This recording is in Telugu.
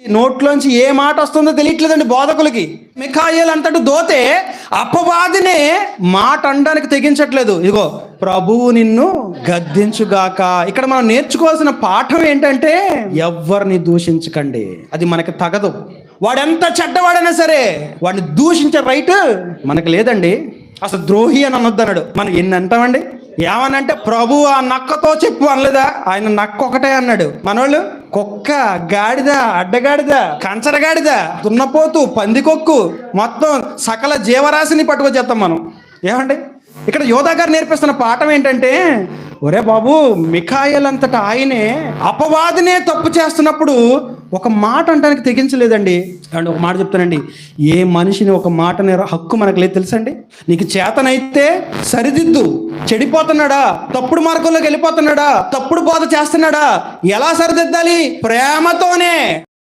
ఈ నోట్లోంచి ఏ మాట వస్తుందో తెలియట్లేదండి బోధకులకి. మిఖాయిల్ అంతటి దోతే అపవాదినే మాట అనడానికి తెగించట్లేదు. ఇదిగో ప్రభువు నిన్ను గద్దించుగాక. ఇక్కడ మనం నేర్చుకోవాల్సిన పాఠం ఏంటంటే ఎవరిని దూషించకండి. అది మనకి తగదు. వాడెంత చెడ్డవాడైనా సరే వాడిని దూషించే రైట్ మనకు లేదండి. అసలు ద్రోహి అని అనొద్దన్నాడు. మనం ఎన్ని అంటామండి? ఏమనంటే ప్రభు ఆ నక్కతో చెప్పు అనలేదా? ఆయన నక్క ఒకటే అన్నాడు. మనోళ్ళు కుక్క గాడిద అడ్డగాడిద కంచరగాడిద దున్నపోతు పందికొక్కు మొత్తం సకల జీవరాశిని పట్టుకొచ్చేస్తాం మనం. ఏమండి? ఇక్కడ యోధా గారు నేర్పిస్తున్న పాఠం ఏంటంటే ఒరే బాబు మిఖాయిల్ అంతటా ఆయనే అపవాదినే తప్పు చేస్తున్నప్పుడు ఒక మాట అంటానికి తెగించలేదండి. అండ్ ఒక మాట చెప్తానండి ఏ మనిషిని ఒక మాట హక్కు మనకు లేదు తెలుసండి? నీకు చేతనైతే సరిదిద్దు. చెడిపోతున్నాడా? తప్పుడు మార్గంలోకి వెళ్ళిపోతున్నాడా? తప్పుడు బోధ చేస్తున్నాడా? ఎలా సరిదిద్దాలి? ప్రేమతోనే.